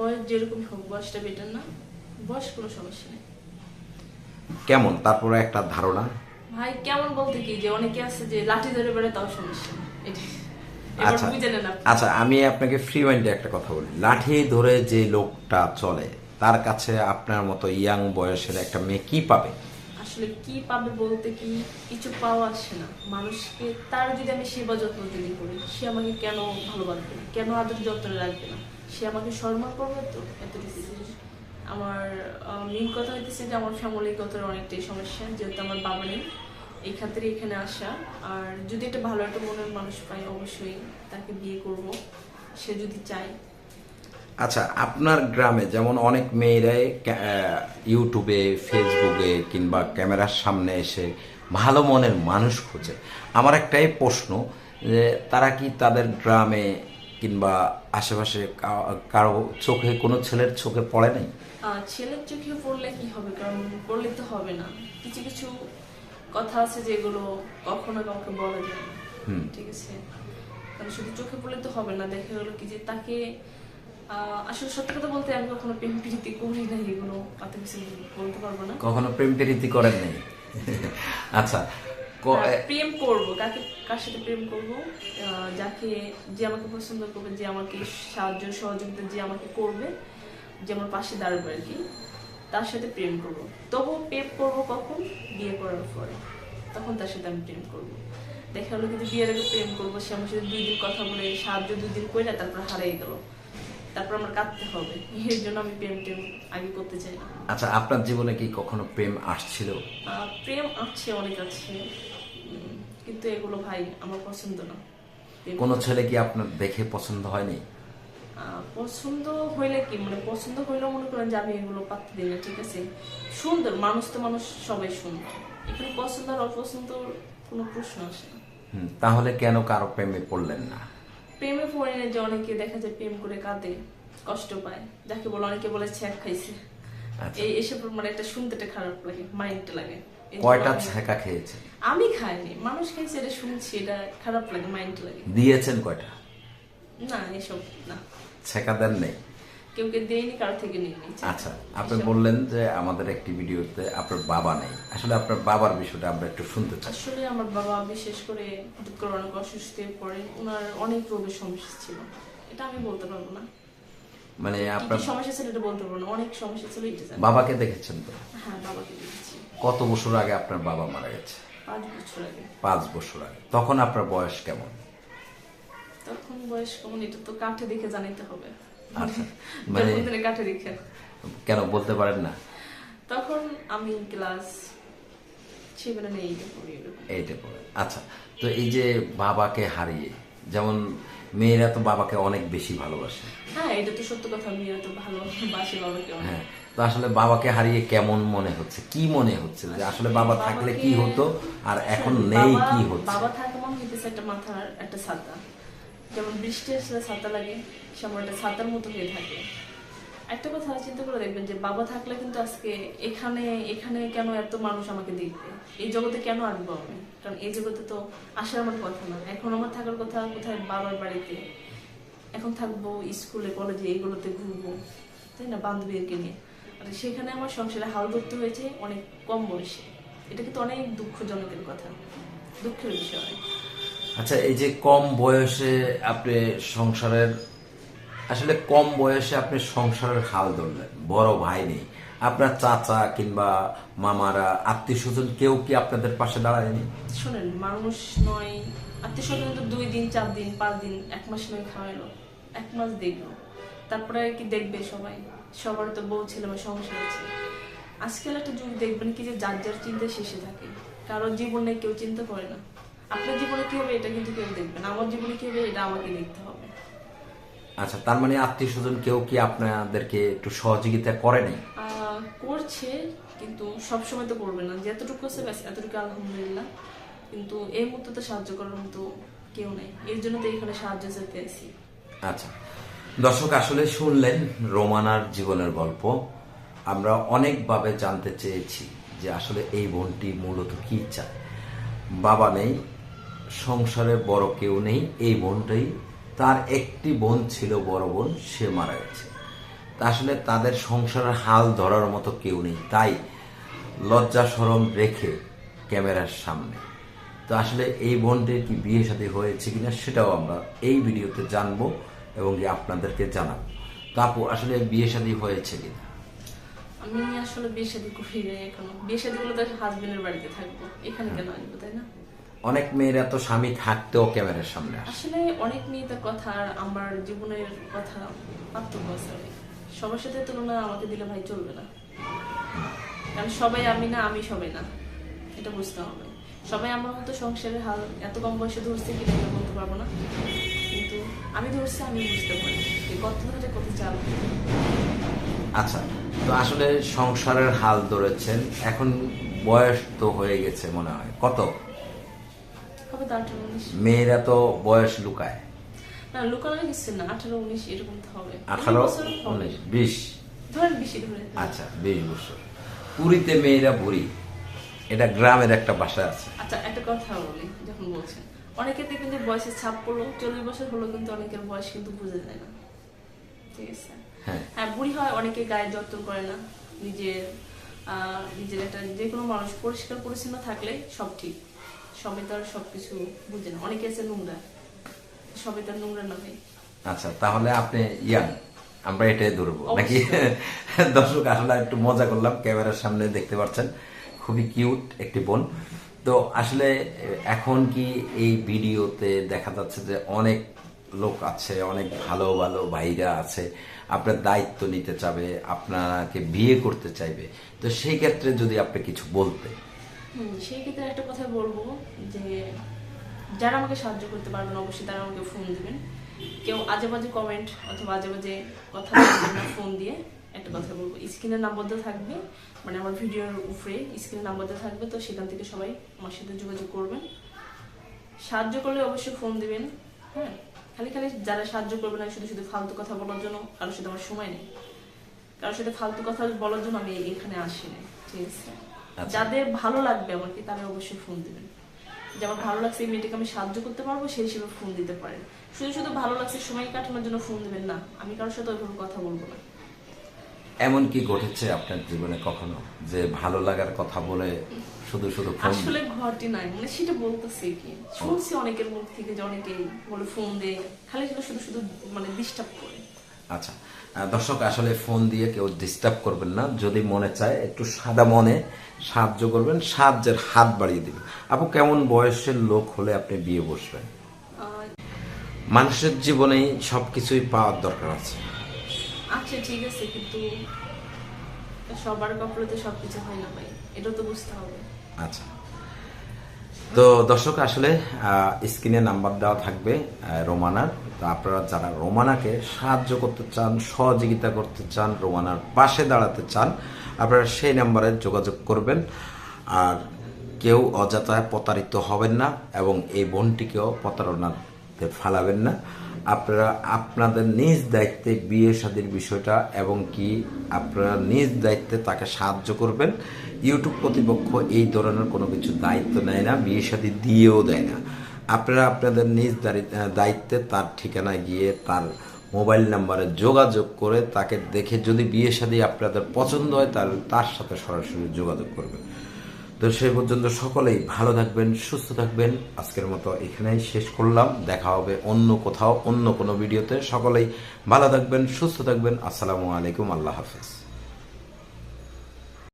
বয়স যেরকম হোক বয়সটা বেটার না বয়স কোনো সমস্যা নেই। কেমন? তারপরে একটা ধারণা। ভাই কেমন বলতে কি যে অনেকে আছে যে লাঠি ধরে বেড়ে তাও সমস্যা এবার আচ্ছা। আচ্ছা আমি আপনাকে ফ্রি মাইন্ডে একটা কথা বলি। লাঠি ধরে যে লোকটা চলে তার কাছে আপনার মতো ইয়াং বয়সের একটা মেয়ে কি পাবে? আসলে কি পাবে বলতে কি কিছু পাওয়া আসে না। মানুষকে তার যদি আমি সেবা যত্ন দিদি করি সে আমাকে কেন ভালোবাসবে কেন আদর যত্ন রাখবে না? সে আমাকে সম্মান করবে তো? এতটুকু আমার মেন কথা হইতেছে যে আমার ফ্যামিলিগত অনেকটাই সমস্যা, যেহেতু আমার বাবা নেই। এই খাতিরে এখানে আসা। আর যদি একটা ভালো একটা মনের মানুষ পাই, অবশ্যই তাকে বিয়ে করব। সে যদি চায়। আচ্ছা আপনার গ্রামে যেমন অনেক মেয়েরাই ইউটিউবে, ফেসবুকে কিংবা ক্যামেরার সামনে এসে ভালো মনের মানুষ খোঁজে। আমার একটাই প্রশ্ন, যে তারা কি তাদের গ্রামে কিংবা আশেপাশে কারও চোখে কোনো ছেলের চোখে পড়ে নাই? ছেলের চোখে পড়লে কি হবে? কারণ পড়লে তো হবে না। কিছু কিছু কথা আছে যেগুলো কখনো কাউকে বলা যায়। ঠিক আছে? কারণ শুধু চোখে পড়লে তো হবে না। দেখা গেলো কি যে তাকে আসলে সত্যি কথা বলতে আমি কখনো প্রেম প্রীতি করি না এগুলো কত কিছু বলতে পারব না। কখনো প্রেম প্রীতি করেন নাই? আচ্ছা প্রেম করব কাকে কার সাথে প্রেম করব? যাকে যে আমাকে পছন্দ করবে যে আমাকে সাহায্য সহযোগিতা যে আমাকে করবে যে আমার পাশে দাঁড়াবে আর কি তার সাথে প্রেম করব। তবু প্রেম করব কখন? বিয়ে করার পরে। তখন তার সাথে আমি প্রেম করব। দেখা হলো কিন্তু বিয়ের আগে প্রেম করব সে আমার সাথে দুই দিন কথা বলে সাহায্য দুই দিন করে তারপর হারাই গেল। তারপর আমার কাঁদতে হবে। এর জন্য আমি প্রেম টেম আগে করতে চাই আচ্ছা আপনার জীবনে কি কখনো প্রেম আসছিল? প্রেম আছে অনেক আছে কিন্তু এগুলো ভাই আমার পছন্দ না। কোনো ছেলে কি আপনার দেখে পছন্দ হয়নি? পছন্দ হইলে কি? মানে পছন্দ হইলেও মনে করেন যে আমি এগুলো পাত্তা দিই না ঠিক আছে? সুন্দর মানুষ তো মানুষ সবাই সুন্দর। এখানে পছন্দ আর অপছন্দ কোনো প্রশ্ন আসে না। তাহলে কেন কারও প্রেমে পড়লেন না? প্রেমে পড়ে যে অনেকে দেখা যায় প্রেম করে কাঁদে কষ্ট পায়। যাকে বলে অনেকে বলে ছ্যাক খাইছে। এই এসব মানে একটা শুনতে একটা খারাপ লাগে মাইন্ডটা লাগে। কয়টা খেয়েছে আমি খাইনি মানুষ খাইছে এটা শুনছি এটা খারাপ লাগে মাইন্ড লাগে। দিয়েছেন কয়টা? না এসব না। ছেঁকা দেন নেই? কেউ কে দেয়নি কারও থেকে আচ্ছা আপনি বললেন যে আমাদের একটি ভিডিওতে আপনার বাবা নেই। আসলে আপনার বাবার বিষয়টা আমরা একটু শুনতে চাই। আসলে আমার বাবা বিশেষ করে করে অনেক অসুস্থ হয়ে পড়ে ওনার অনেক রোগের সমস্যা ছিল। এটা আমি বলতে পারব না। মানে আপনার সমস্যা ছিল এটা বলতে পারব অনেক সমস্যা ছিল এটা বাবাকে দেখেছেন তো? হ্যাঁ বাবাকে কত বছর আগে আপনার বাবা মারা গেছে? পাঁচ বছর আগে। পাঁচ বছর আগে। তখন আপনার বয়স কেমন? তখন বয়স কেমন? এটা তো কাঠে দেখে জানাইতে হবে। আচ্ছা মানে কাঠে দেখে। কেন বলতে পারেন না? তখন আমি ক্লাস সেভেনে নেই পড়ি। এইটা পড়ে। আচ্ছা তো এই যে বাবাকে হারিয়ে যেমন মেয়েরা তো বাবাকে অনেক বেশি ভালোবাসে। হ্যাঁ এটা তো সত্য কথা আমি তো ভালোবাসি বাবাকে হ্যাঁ তো আসলে বাবাকে হারিয়ে কেমন মনে হচ্ছে? কি মনে হচ্ছে যে আসলে বাবা থাকলে কি হতো আর এখন নেই কি হচ্ছে? বাবা মনে হইতেছে একটা মাথার একটা ছাতা। যেমন বৃষ্টি আসলে ছাতা লাগে সেমন একটা ছাতার মতো হয়ে থাকে। একটা কথা চিন্তা করে দেখবেন যে বাবা থাকলে কিন্তু আজকে এখানে এখানে কেন এত মানুষ আমাকে দেখবে? এই জগতে কেন আসব আমি? কারণ এই জগতে তো আসার আমার কথা না। এখন আমার থাকার কথা কোথায় বাবার বাড়িতে? এখন থাকব স্কুলে, কলেজে এইগুলোতে ঘুরবো। তাই না? বান্ধবীদেরকে নিয়ে। আর সেখানে আমার সংসারে হাল ধরতে হয়েছে অনেক কম বয়সে। এটা কিন্তু অনেক দুঃখজনকের কথা। দুঃখের বিষয়। আচ্ছা এই যে কম বয়সে আপনি সংসারের আসলে কম বয়সে আপনি সংসারের হাল ধরলেন। বড় ভাই নেই। আপনার চাচা কিংবা মামারা আত্মীয় স্বজন কেউ কি আপনাদের পাশে দাঁড়ায়নি? শোনেন, মানুষ নয় আত্মীয় স্বজন তো দুই দিন, চার দিন, পাঁচ দিন, এক মাস নয় খাওয়াইলো। এক মাস দেখল। তারপরে কি দেখবে সবাই। সবার তো বউ, ছেলে মেয়ে সংসার আছে। আজকাল একটা যুগ দেখবেন কি যে যার যার চিন্তা শেষে থাকে। কারও জীবনে কেউ চিন্তা করে না। আপনার জীবনে কি হবে এটা কিন্তু কেউ দেখবে না। আমার জীবনে কি হবে এটা আমাকে দেখতে হবে? আচ্ছা তার মানে আত্মীয় স্বজন কেউ কি আপনাদেরকে একটু সহযোগিতা করেনি আহ, করছে কিন্তু সব সময় তো করবে না। যতটুকু আছে ব্যাস এতটুকু আলহামদুলিল্লাহ। কিন্তু এই মুহূর্তে তো সাহায্য করার মতো কেউ নেই। এর জন্য তো এখানে সাহায্য চেতে আছি আচ্ছা দর্শক আসলে শুনলেন রোমানার জীবনের গল্প। আমরা অনেকভাবে জানতে চেয়েছি যে আসলে এই বোনটি মূলত কি চায়। বাবা নেই সংসারে বড় কেউ নেই এই বোনটাই তার একটি বোন ছিল, বড় বোন, সে মারা গেছে। তা আসলে তাদের সংসারের হাল ধরার মতো কেউ নেই। তাই লজ্জা সরম রেখে ক্যামেরার সামনে। তো আসলে এই বোনটির কি বিয়ে সাথে হয়েছে কিনা সেটাও আমরা এই ভিডিওতে জানব এবং আপনাদেরকে জানাব। তো আপু, আসলে বিয়ে শাদী হয়েছে কিনা? আমি আসলে বিয়ে শাদী করি এখনও। বিয়ে তো হাজবেন্ডের বাড়িতে থাকব। এখানে কেন আসব, তাই না? অনেক মেয়েরা তো স্বামী থাকতেও ক্যামেরার সামনে আসলে অনেক মেয়েদের কথা আর আমার জীবনের কথা পার্থক্য আছে সবার সাথে তুলনা আমাকে দিলে ভাই চলবে না। কারণ সবাই আমি না আমি সবাই না। এটা বুঝতে হবে। সবাই আমার মতো সংসারের হাল এত কম বয়সে ধরছে কিনা এটা বলতে পারব না। কিন্তু আমি ধরছি আমি বুঝতে পারি। যে কত ধরে কত চাল। আচ্ছা তো আসলে সংসারের হাল ধরেছেন। এখন বয়স তো হয়ে গেছে মনে হয়। কত? হবে তো আঠারো উনিশ মেয়েরা তো বয়স লুকায়। না লুকানো কিছু না আঠারো উনিশ এরকম তো হবে। আঠারো উনিশ। বিশ? ধরেন বেশি ধরে। আচ্ছা বিশ বছর। পুরীতে মেয়েরা বুড়ি এটা গ্রামের একটা ভাষা আছে। আচ্ছা একটা কথা বলি যখন বলছেন। অনেকে দেখবেন যে বয়সের ছাপ পড়ল চল্লিশ বছর হলো কিন্তু অনেকের বয়স কিন্তু বুঝে যায় না। ঠিক আছে? হ্যাঁ। হ্যাঁ বুড়ি হয় অনেকে গায়ে যত্ন করে না। নিজের আহ, নিজের একটা যে কোনো মানুষ পরিষ্কার পরিচ্ছন্ন থাকলে সব ঠিক। সবাই তো আর সবকিছু বুঝে না। অনেকে আছে নোংরা। সবাই তো আর নোংরা না ভাই। আচ্ছা তাহলে আপনি ইয়াং আমরা এটাই ধরবো। নাকি। দর্শক আসলে একটু মজা করলাম ক্যামেরার সামনে দেখতে পাচ্ছেন খুবই কিউট একটি বোন। তো আসলে এখন কি এই ভিডিওতে দেখা যাচ্ছে যে অনেক লোক আছে অনেক ভালো ভালো ভাইরা আছে আপনার দায়িত্ব নিতে চাবে আপনাকে বিয়ে করতে চাইবে। তো সেই ক্ষেত্রে যদি আপনি কিছু বলতে হুম, সেই ক্ষেত্রে একটা কথা বলব যে যারা আমাকে সাহায্য করতে পারবেন অবশ্যই তারা আমাকে ফোন দিবেন। কেউ আজে বাজে কমেন্ট অথবা আজে বাজে কথা না ফোন দিয়ে একটা কথা বলব। স্ক্রিনের নাম্বার দেওয়া থাকবে মানে আমার ভিডিওর উপরে স্ক্রিনের নাম্বার দেওয়া থাকবে তো সেখান থেকে সবাই আমার সাথে যোগাযোগ করবেন। সাহায্য করলে অবশ্যই ফোন দিবেন হ্যাঁ? খালি খালি যারা সাহায্য করবে না শুধু শুধু ফালতু কথা বলার জন্য কারোর সাথে আমার সময় নেই। কারোর সাথে ফালতু কথা বলার জন্য আমি এখানে আসি না ঠিক আছে। যাদের ভালো লাগবে আমাকে তারা অবশ্যই ফোন দিবেন। যে আমার ভালো লাগছে এই মেয়েটাকে আমি সাহায্য করতে পারব সেই হিসেবে ফোন দিতে পারেন। শুধু শুধু ভালো লাগছে সময় কাটানোর জন্য ফোন দিবেন না। আমি কারোর সাথে ওইভাবে কথা বলব না। এমন কি ঘটেছে আপনার জীবনে কখনো যে ভালো লাগার কথা বলে শুধু শুধু ফোন আসলে ঘরটি নাই মানে সেটা বলতেছে কি শুনছি অনেকের মুখ থেকে যে অনেকে বলে ফোন দে খালি খালি শুধু শুধু মানে ডিস্টার্ব করে। আচ্ছা। দর্শক আসলে ফোন দিয়ে কেউ ডিস্টার্ব করবেন না। যদি মনে চায় একটু সাদা মনে সাহায্য করবেন সাহায্যের হাত বাড়িয়ে দিবেন। আপু কেমন বয়সের লোক হলে আপনি বিয়ে বসবেন? মানুষের জীবনেই সবকিছুই পাওয়ার দরকার আছে। আচ্ছা ঠিক আছে কিন্তু সবার কপালে তো সবকিছু হয় না ভাই। এটা তো বুঝতে হবে। আচ্ছা। তো দর্শক, আসলে স্ক্রিনে নাম্বার দেওয়া থাকবে রোমানার। তো আপনারা যারা রোমানাকে সাহায্য করতে চান, সহযোগিতা করতে চান, রোমানার পাশে দাঁড়াতে চান, আপনারা সেই নাম্বারে যোগাযোগ করবেন। আর কেউ অযথায় প্রতারিত হবেন না এবং এই বোনটিকেও প্রতারণাতে ফালাবেন না। আপনারা আপনাদের নিজ দায়িত্বে বিয়ে শাদীর বিষয়টা এবং কি আপনারা নিজ দায়িত্বে তাকে সাহায্য করবেন। ইউটিউব কর্তৃপক্ষ এই ধরনের কোনো কিছু দায়িত্ব নেয় না, বিয়ে শাদী দিয়েও দেয় না। আপনারা আপনাদের নিজ দায়ি- দায়িত্বে তার ঠিকানায় গিয়ে তার মোবাইল নাম্বারে যোগাযোগ করে তাকে দেখে যদি বিয়ে শাদী আপনাদের পছন্দ হয় তাহলে তার সাথে সরাসরি যোগাযোগ করবেন। তো সেই পর্যন্ত সকলেই ভালো থাকবেন, সুস্থ থাকবেন। আজকের মতো এখানেই শেষ করলাম। দেখা হবে অন্য কোথাও, অন্য কোনো ভিডিওতে। সকলেই ভালো থাকবেন, সুস্থ থাকবেন। আসসালামু আলাইকুম, আল্লাহ হাফেজ।